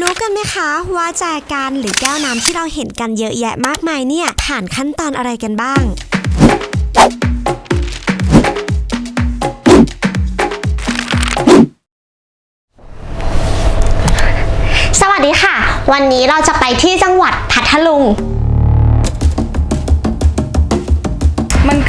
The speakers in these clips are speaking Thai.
รู้กันไหมคะว่าแจกันหรือแก้วน้ำที่เราเห็นกันเยอะแยะมากมายเนี่ย ผ่านขั้นตอนอะไรกันบ้าง สวัสดีค่ะ วันนี้เราจะไปที่จังหวัดพัทลุง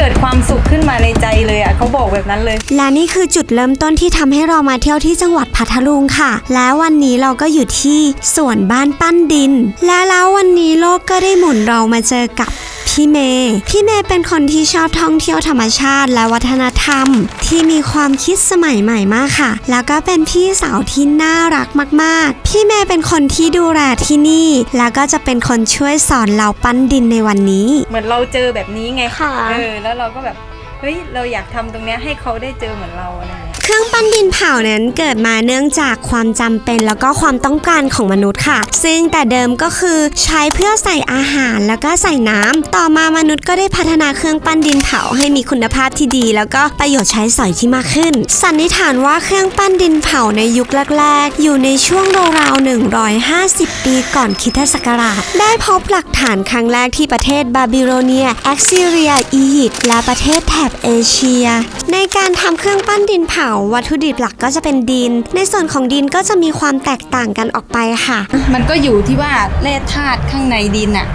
กิดความสุขขึ้นมาในใจเลยอะเขาบอกแบบนั้นเลย และนี่คือจุดเริ่มต้นที่ทำให้เรามาเที่ยวที่จังหวัดพัทลุงค่ะ และวันนี้เราก็อยู่ที่สวนบ้านปั้นดิน และแล้ววันนี้โลกก็ได้หมุนเรามาเจอกับพี่เมย์พี่เมย์เป็นคนที่ชอบท่องเที่ยวธรรมชาติและวัฒนธรรม ที่มีความคิดสมัยใหม่มากค่ะ แล้วก็เป็นพี่สาวที่น่ารักมาก ๆ พี่เมย์เป็นคนที่ดูแลที่นี่ แล้วก็จะเป็นคนช่วยสอนเราปั้นดินในวันนี้ เหมือนเราเจอแบบนี้ไงค่ะ เออแล้วเราก็แบบเฮ้ยเราอยากทำตรงเนี้ยให้เขาได้เจอเหมือนเราอะไรอย่างเงี้ย เครื่องปั้นดินเผานั้นเกิดมาเนื่องจากความจำเป็นแล้วก็ความต้องการของมนุษย์ค่ะ ซึ่งแต่เดิมก็คือใช้เพื่อใส่อาหารแล้วก็ใส่น้ำต่อมามนุษย์ก็ได้พัฒนาเครื่องปั้นดินเผาให้มีคุณภาพที่ดี แล้วก็ประโยชน์ใช้สอยที่มากขึ้น สันนิษฐานว่าเครื่องปั้นดินเผาในยุคแรก ๆ อยู่ในช่วงราวๆ150 ปีก่อนคริสตศักราช ได้พบหลักฐานครั้งแรกที่ประเทศบาบิโลเนียแอคซิเรียอียิปต์และประเทศแถบเอเชีย ในการทำเครื่องปั้นดินเผาวัตถุดิบหลักก็จะเป็นดิน ในส่วนของดินก็จะมีความแตกต่างกันออกไปค่ะ มันก็อยู่ที่ว่าแร่ธาตุข้างในดินอะ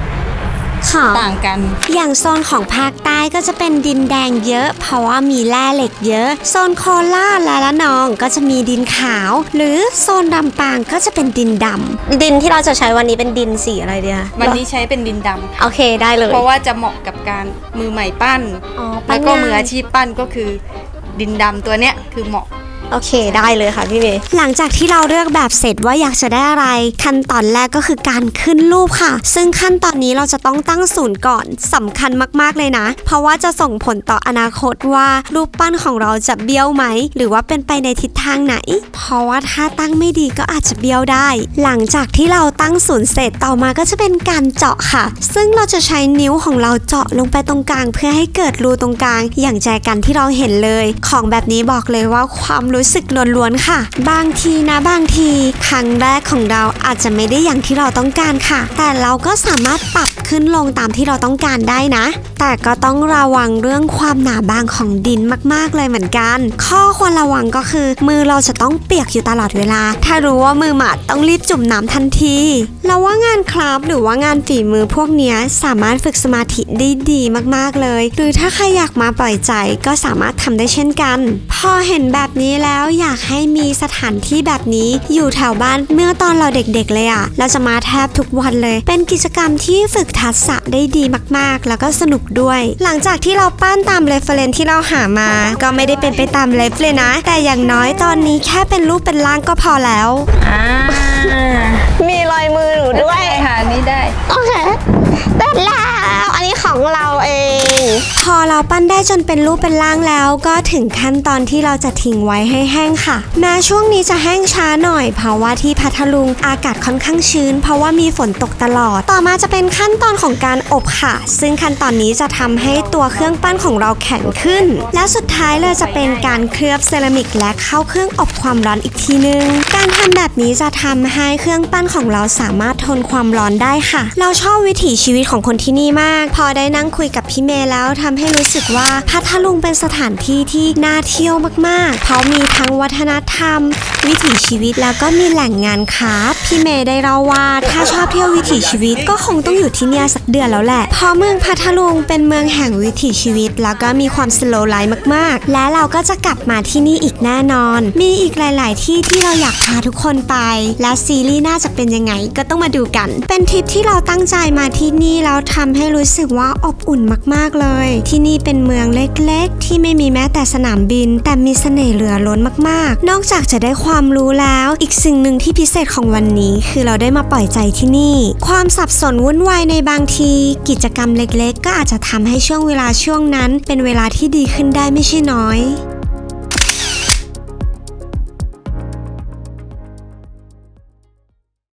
ค่ะ ต่างกัน อย่างโซนของภาคใต้ก็จะเป็นดินแดงเยอะ เพราะว่ามีแร่เหล็กเยอะ โซนโคราชและละนองก็จะมีดินขาว หรือโซนลำปางก็จะเป็นดินดำดินที่เราจะใช้วันนี้เป็นดินสีอะไรเดียวันนี้ใช้เป็นดินดำโอเคได้เลยเพราะว่าจะเหมาะกับการมือใหม่ปั้น อ๋อปั้แล้นวก็ง่ายมืออาชีพปั้นก็คือ ดินดำตัวเนี้ยคือเหมาะ โอเคได้เลยค่ะพี่เมย์หลังจากที่เราเลือกแบบเสร็จว่าอยากจะได้อะไร ขั้นตอนแรกก็คือการขึ้นรูปค่ะ ซึ่งขั้นตอนนี้เราจะต้องตั้งศูนย์ก่อนสำคัญมากๆเลยนะ เพราะว่าจะส่งผลต่ออนาคตว่ารูปปั้นของเราจะเบี้ยวไหม หรือว่าเป็นไปในทิศทางไหน เพราะว่าถ้าตั้งไม่ดีก็อาจจะเบี้ยวได้ หลังจากที่เราตั้งศูนย์เสร็จต่อมาก็จะเป็นการเจาะค่ะ ซึ่งเราจะใช้นิ้วของเราเจาะลงไปตรงกลาง เพื่อให้เกิดรูตรงกลาง อย่างแจกันที่เราเห็นเลย ของแบบนี้บอกเลยว่าความรูู้้สึกล้วนๆค่ะ บางทีนะบางที ครั้งแรกของเราอาจจะไม่ได้อย่างที่เราต้องการค่ะ แต่เราก็สามารถปรับ ขึ้นลงตามที่เราต้องการได้นะ แต่ก็ต้องระวังเรื่องความหนาบางของดินมากๆเลยเหมือนกัน ข้อควรระวังก็คือ มือเราจะต้องเปียกอยู่ตลอดเวลา ถ้ารู้ว่ามือหมาดต้องรีบจุ่มน้ำทันทีเราว่างานคราฟต์หรือว่างานฝีมือพวกนี้สามารถฝึกสมาธิได้ดีมากๆเลย หรือถ้าใครอยากมาปล่อยใจก็สามารถทำได้เช่นกัน พอเห็นแบบนี้แล้วอยากให้มีสถานที่แบบนี้อยู่แถวบ้านเมื่อตอนเราเด็กๆเลยอะเราจะมาแทบทุกวันเลย เป็นกิจกรรมที่ฝึกทักษะได้ดีมากๆ แล้วก็สนุกด้วย หลังจากที่เราปั้นตามเรฟเฟรนที่เราหามา ก็ไม่ได้เป็นไปตามเรฟเลยนะ แต่อย่างน้อยตอนนี้แค่เป็นรูปเป็นร่างก็พอแล้ว มีรอยมือหนูด้วยค่ะนี่ได้ โอเคได้แล้วอันนี้ ของเราเอง พอเราปั้นได้จนเป็นรูปเป็นร่างแล้ว ก็ถึงขั้นตอนที่เราจะทิ้งไว้ให้แห้งค่ะ แม้ช่วงนี้จะแห้งช้าหน่อย เพราะว่าที่พัทลุงอากาศค่อนข้างชื้น เพราะว่ามีฝนตกตลอด ต่อมาจะเป็นขั้นตอนของการอบค่ะ ซึ่งขั้นตอนนี้จะทำให้ตัวเครื่องปั้นของเราแข็งขึ้น และสุดท้ายเลยจะเป็นการเคลือบเซรามิกและเข้าเครื่องอบความร้อนอีกทีนึง การทำ แบบนี้จะทำให้เครื่องปั้นของเราสามารถทนความร้อนได้ค่ะ เราชอบวิถีชีวิตของคนที่นี่มาก พอได้นั่งคุยกับพี่เมย์แล้วทำให้รู้สึกว่าพัทลุงเป็นสถานที่ที่น่าเที่ยวมากๆ เพราะมีทั้งวัฒนธรรม วิถีชีวิตแล้วก็มีแหล่งงานค้า พี่เมย์ได้เล่าว่าถ้าชอบเที่ยววิถีชีวิตก็คงต้องอยู่ที่เนี่ยสักเดือนแล้วแหละ เพราะเมืองพัทลุงเป็นเมืองแห่งวิถีชีวิต แล้วก็มีความสโลว์ไลฟ์มากๆ และเราก็จะกลับมาที่นี่อีกแน่นอน มีอีกหลาย ๆ ที่ที่เราอยากพาทุกคนไป และซีรีส์น่าจะเป็นยังไงก็ต้องมาดูกัน เป็นทริปที่เราตั้งใจมาที่นี่แล้วทำให้รู้สึกว่าอบอุ่นมาก ๆ เลย ที่นี่เป็นเมืองเล็ก ๆ ที่ไม่มีแม้แต่สนามบิน แต่มีเสน่ห์เหลือล้นมาก ๆ นอกจากจะได้ความรู้แล้ว อีกสิ่งหนึ่งที่พิเศษของวันนี้คือเราได้มาปล่อยใจที่นี่ ความสับสนวุ่นวายในบางที กิจกรรมเล็กๆ ก็อาจจะทำให้ช่วงเวลาช่วงนั้น เป็นเวลาที่ดีขึ้นได้ไม่ใช่น้อย